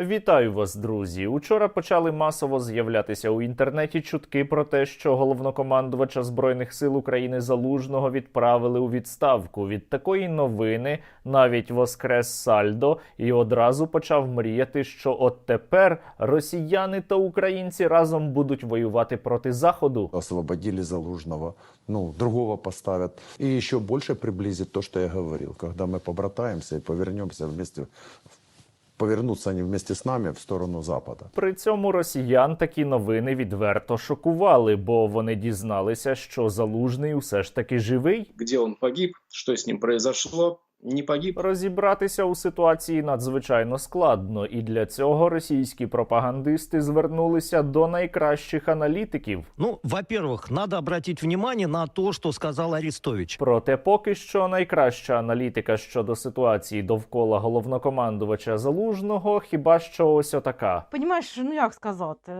Вітаю вас, друзі. Учора почали масово з'являтися у інтернеті чутки про те, що головнокомандувача збройних сил України Залужного відправили у відставку. Від такої новини навіть воскрес Сальдо і одразу почав мріяти, що от тепер росіяни та українці разом будуть воювати проти заходу. освободили Залужного, ну, другого поставят. И еще больше приблизит то, что я говорил. Когда мы побратаемся и повернемся вместе, повернутся они вместе с нами в сторону Запада. При цьому росіян такі новини відверто шокували, бо вони дізналися, що залужний усе ж таки живий. где он погиб, что с ним произошло, не погиб. Розібратися у ситуації надзвичайно складно, і для цього російські пропагандисти звернулися до найкращих аналітиків. Ну, во-первых, надо обратить внимание на то, что сказал Арестович. Проте поки що найкраща аналітика щодо ситуації довкола головнокомандувача залужного хіба що ось отака. Понімаєш, ну як сказати?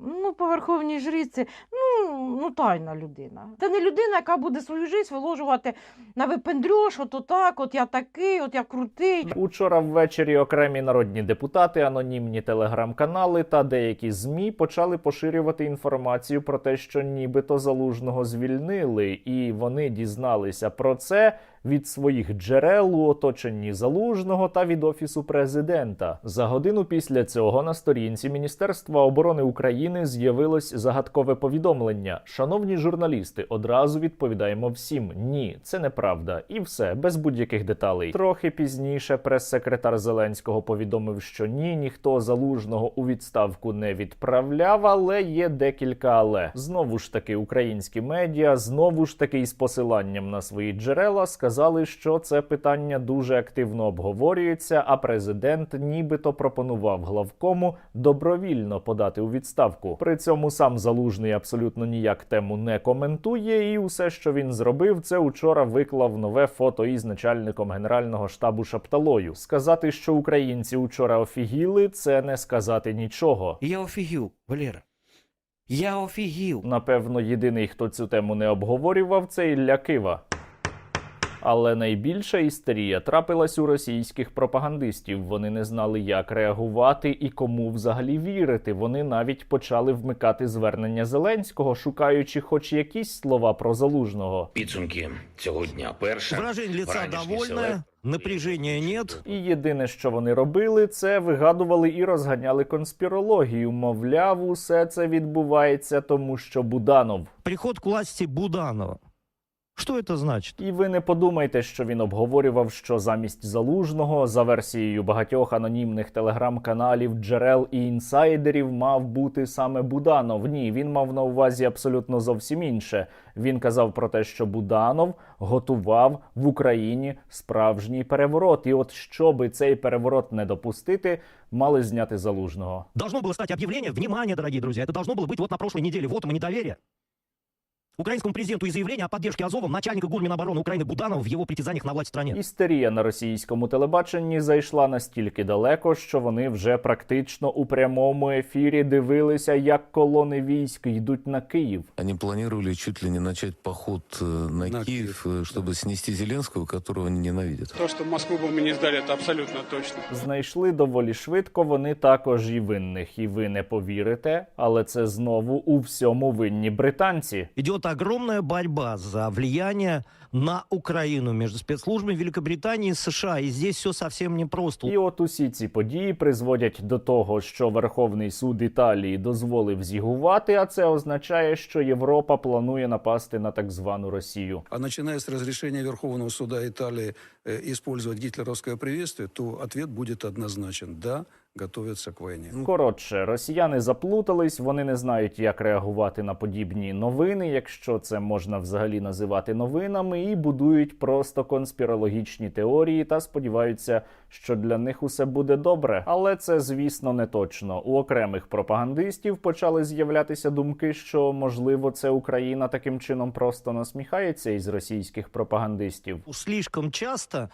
Ну, по верховній жриці, ну, ну тайна людина. Це не людина, яка буде свою життя виложувати на випендрьош, от отак, от я такий, от я крутий. Учора ввечері окремі народні депутати, анонімні телеграм-канали та деякі змі почали поширювати інформацію про те, що нібито залужного звільнили, і вони дізналися про це від своїх джерел у оточенні залужного та від офісу президента. За годину після цього на сторінці Міністерства оборони України з'явилось загадкове повідомлення. Шановні журналісти, одразу відповідаємо всім: ні, це неправда, і все без будь-яких деталей. Трохи пізніше прес-секретар Зеленського повідомив, що ні, ніхто залужного у відставку не відправляв, але є декілька але. Знову ж таки, українські медіа знову ж таки із посиланням на свої джерела сказали, що це питання дуже активно обговорюється. А президент нібито пропонував главкому добровільно подати у відставку. При цьому сам залужний абсолютно ніяк тему не коментує, і усе, що він зробив, це учора виклав нове фото із начальником генерального штабу Шапталою. Сказати, що українці учора офігіли, це не сказати нічого. Я офігів, Валера. Я офігів. Напевно, єдиний, хто цю тему не обговорював, це Ілля Кива. Але найбільша істерія трапилась у російських пропагандистів. Вони не знали, як реагувати і кому взагалі вірити. Вони навіть почали вмикати звернення Зеленського, шукаючи хоч якісь слова про залужного. Підсумки цього дня. Перше вранішній довольное, селект. напряжения нет. І єдине, що вони робили, це вигадували і розганяли конспірологію. Мовляв, усе це відбувається, тому що Буданов. Приход к власти Буданова. Что это значит? І ви не подумайте, що він обговорював, що замість залужного, за версією багатьох анонімних телеграм-каналів, джерел і інсайдерів, мав бути саме Буданов. Ні, він мав на увазі абсолютно зовсім інше. Він казав про те, що Буданов готував в Україні справжній переворот. І от щоби цей переворот не допустити, мали зняти залужного. Должно было стать объявление, внимание, дорогие друзья, это должно было быть вот на прошлой неделе, вот ему недоверие. Украинскому президенту и заявление о поддержке Азовом начальника ГУР Минобороны Украины Буданова в его притязаниях на власть в стране. Істерія на російському телебаченні зайшла настільки далеко, що вони вже практично у прямому ефірі дивилися, як колони військ йдуть на Київ. Они планировали чуть ли не начать поход э, на, На Киев, э, чтобы снести Зеленского, которого они ненавидят. То, что Москву бы мы не сдали, это абсолютно точно. Знайшли доволі швидко вони також і винних. І ви не повірите, але це знову у всьому винні британці. Идет огромная борьба за влияние на Украину между спецслужбами Великобритании и США. И здесь все совсем непросто. І от усі ці події призводять до того, що Верховний суд Італії дозволив зігувати, а це означає, що Європа планує напасти на так звану Росію. А начиная с разрешения Верховного суда Италии э, использовать гитлеровское приветствие, то ответ будет однозначен. Да, готовятся к войне. Коротше, росіяни заплутались, вони не знають, як реагувати на подібні новини, якщо це можна взагалі називати новинами, і будують просто конспірологічні теорії та сподіваються, що для них усе буде добре. Але це, звісно, не точно. У окремих пропагандистів почали з'являтися думки, що можливо це Україна таким чином просто насміхається із російських пропагандистів. Слишком часто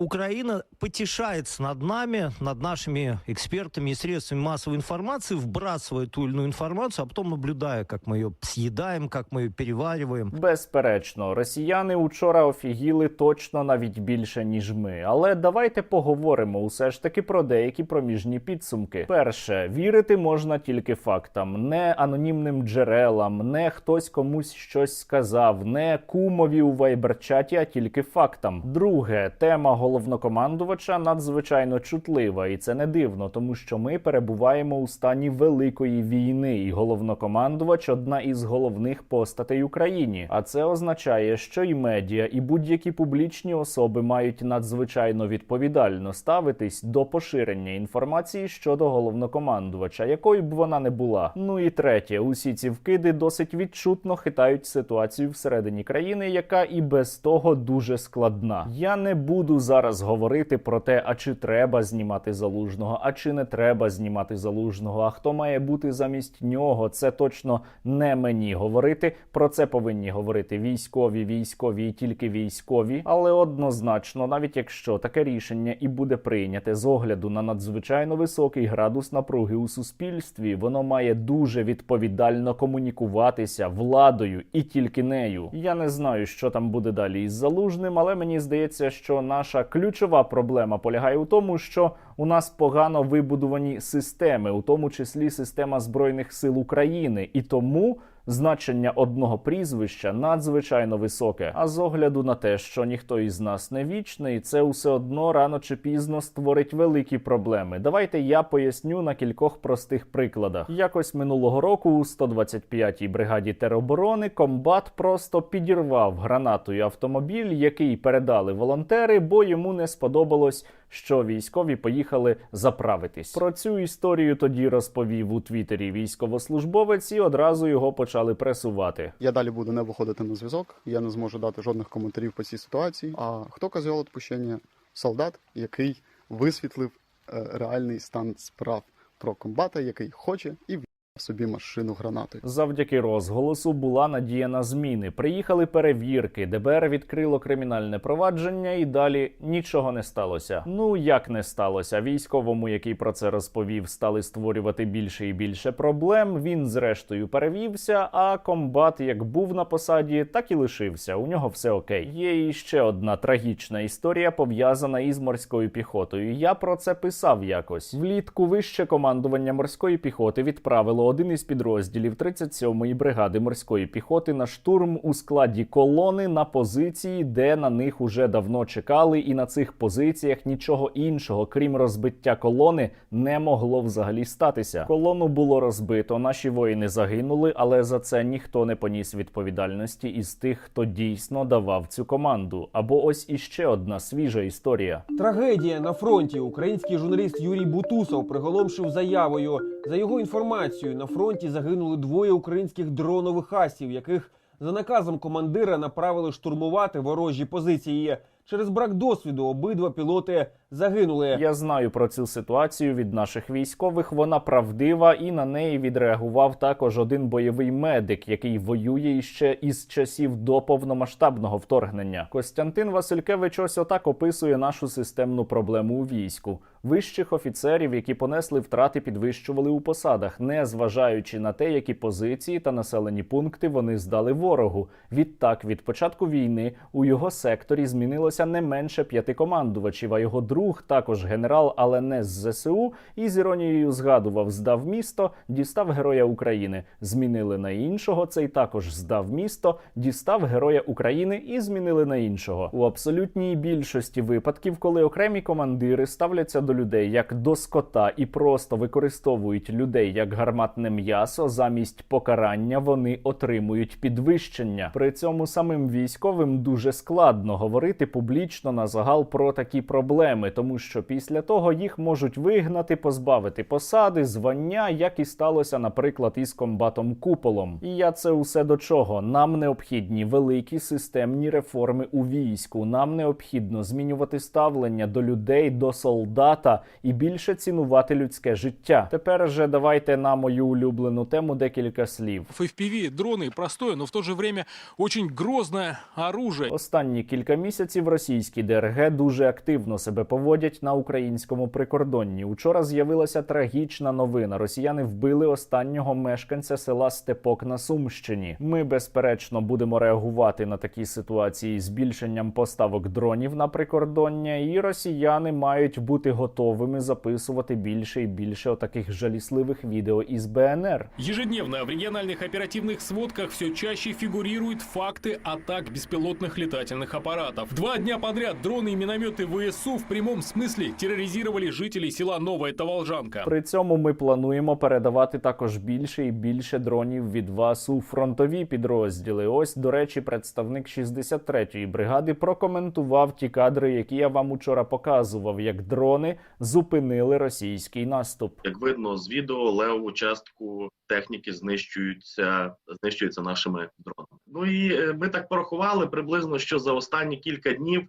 Украина потешается над нами, над нашими экспертами и средствами массовой информации, вбрасывая ту или иную информацию, а потом наблюдая, как мы ее съедаем, как мы ее перевариваем. Безперечно, росіяни учора офігіли точно навіть більше ніж ми. Але давайте поговоримо усе ж таки про деякі проміжні підсумки. Перше, вірити можна тільки фактам, не анонімним джерелам, не хтось комусь щось сказав, не кумові у вайберчаті, а тільки фактам. Друге, тема головнокомандувача надзвичайно чутлива, і це не дивно, тому що ми перебуваємо у стані великої війни, і головнокомандувач одна із головних постатей Україні. А це означає, що і медіа, і будь-які публічні особи мають надзвичайно відповідально ставитись до поширення інформації щодо головнокомандувача, якою б вона не була. Ну і третє, усі ці вкиди досить відчутно хитають ситуацію всередині країни, яка і без того дуже складна. Я не буду зараз говорити про те, а чи треба знімати залужного, а чи не треба знімати залужного, а хто має бути замість нього. Це точно не мені говорити. Про це повинні говорити військові, військові і тільки військові. Але однозначно, навіть якщо таке рішення і буде прийняте з огляду на надзвичайно високий градус напруги у суспільстві, воно має дуже відповідально комунікуватися владою і тільки нею. Я не знаю, що там буде далі із залужним, але мені здається, що наша ключова проблема полягає у тому, що у нас погано вибудовані системи, у тому числі система збройних сил України, і тому. Значення одного прізвища надзвичайно високе. А з огляду на те, що ніхто із нас не вічний, це все одно рано чи пізно створить великі проблеми. Давайте я поясню на кількох простих прикладах. Якось минулого року у 125-й бригаді тероборони комбат просто підірвав гранатою автомобіль, який передали волонтери, бо йому не сподобалось. Що військові поїхали заправитись. Про цю історію тоді розповів у Твіттері військовослужбовець, і одразу його почали пресувати. Я далі буду не виходити на зв'язок. Я не зможу дати жодних коментарів по цій ситуації. А хто козьол відпущення? Солдат, який висвітлив е, реальний стан справ про комбата, який хоче і в собі машину гранатою. Завдяки розголосу була надія на зміни. Приїхали перевірки, ДБР відкрило кримінальне провадження, і далі нічого не сталося. Ну як не сталося? Військовому, який про це розповів, стали створювати більше і більше проблем. Він зрештою перевівся. А комбат як був на посаді, так і лишився. У нього все окей. Є і ще одна трагічна історія пов'язана із морською піхотою. Я про це писав якось. Влітку вище командування морської піхоти відправило один із підрозділів 37-ї бригади морської піхоти на штурм у складі колони на позиції, де на них уже давно чекали, і на цих позиціях нічого іншого, крім розбиття колони, не могло взагалі статися. Колону було розбито, наші воїни загинули, але за це ніхто не поніс відповідальності із тих, хто дійсно давав цю команду. Або ось іще одна свіжа історія. Трагедія на фронті. Український журналіст Юрій Бутусов приголомшив заявою. За його інформацією, на фронті загинули двоє українських дронових асів, яких за наказом командира направили штурмувати ворожі позиції. Через брак досвіду обидва пілоти загинули. Я знаю про цю ситуацію від наших військових. Вона правдива, і на неї відреагував також один бойовий медик, який воює іще із часів до повномасштабного вторгнення. Костянтин Василькевич ось отак описує нашу системну проблему у війську. Вищих офіцерів, які понесли втрати, підвищували у посадах, не зважаючи на те, які позиції та населені пункти вони здали ворогу. Відтак, від початку війни у його секторі змінилося не менше п'яти командувачів. А його друг, також генерал, але не з ЗСУ, і з іронією згадував, здав місто, дістав героя України. Змінили на іншого. Цей також здав місто, дістав героя України і змінили на іншого. У абсолютній більшості випадків, коли окремі командири ставляться до людей як до скота і просто використовують людей як гарматне м'ясо, замість покарання вони отримують підвищення. При цьому самим військовим дуже складно говорити публічно на загал про такі проблеми, тому що після того їх можуть вигнати, позбавити посади, звання, як і сталося, наприклад, із комбатом Куполом. І я це усе до чого? Нам необхідні великі системні реформи у війську. Нам необхідно змінювати ставлення до людей, до солдата і більше цінувати людське життя. Тепер же давайте на мою улюблену тему декілька слів. FPV дроны простое, но в то же время очень грозное оружие. Останні кілька місяців російські ДРГ дуже активно себе поводять на українському прикордонні. Учора з'явилася трагічна новина. Росіяни вбили останнього мешканця села Степок на Сумщині. Ми безперечно будемо реагувати на такі ситуації збільшенням поставок дронів на прикордоння, і росіяни мають бути готовими записувати більше і більше отаких жалісливих відео із БНР. Ежедневно в региональных оперативных сводках все чаще фигурируют факты атак беспилотных летательных аппаратов. Два дня подряд дроны и минометы ВСУ в прямом смысле терроризировали жителей села Новая Таволжанка. При цьому ми плануємо передавати також більше і більше дронів від вас у фронтові підрозділи. Ось, до речі, представник 63-ї бригади прокоментував ті кадри, які я вам учора показував, як дрони зупинили російський наступ. Як видно з відео, левову частку техніки знищуються, знищуються нашими дронами. Ну і е, ми так порахували приблизно, що за останні кілька днів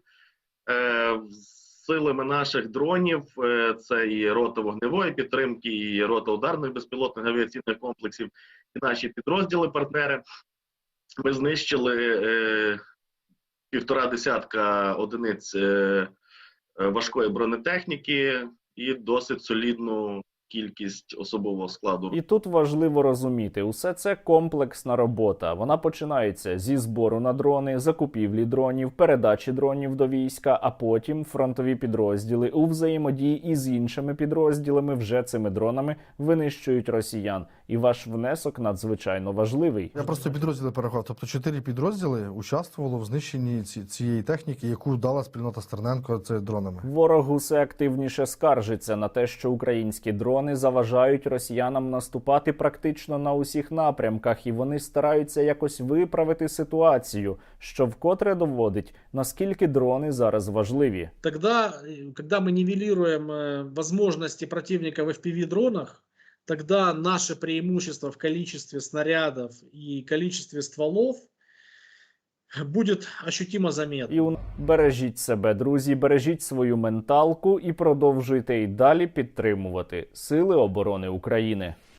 е, силами наших дронів, е, це і рота вогневої підтримки, і рота ударних безпілотних авіаційних комплексів, і наші підрозділи-партнери. Ми знищили е, півтора десятка одиниць е, важкої бронетехніки і досить солідну кількість особового складу. І тут важливо розуміти, усе це комплексна робота. Вона починається зі збору на дрони, закупівлі дронів, передачі дронів до війська, а потім фронтові підрозділи у взаємодії із іншими підрозділами вже цими дронами винищують росіян. І ваш внесок надзвичайно важливий. Я просто підрозділи перерахував. Тобто чотири підрозділи участвувало в знищенні ці- цієї техніки, яку дала спільнота Стерненко це дронами. Ворог усе активніше скаржиться на те, що українські дрони заважають росіянам наступати практично на усіх напрямках, і вони стараються якось виправити ситуацію, що вкотре доводить наскільки дрони зараз важливі. Тогда, э, когда мы нивелируем э, возможности противника в FPV-дронах, тогда наше преимущество в количестве снарядов и количестве стволов будет ощутимо заметно. І у бережіть себе, друзі, бережіть свою менталку і продовжуйте й далі підтримувати Сили оборони України.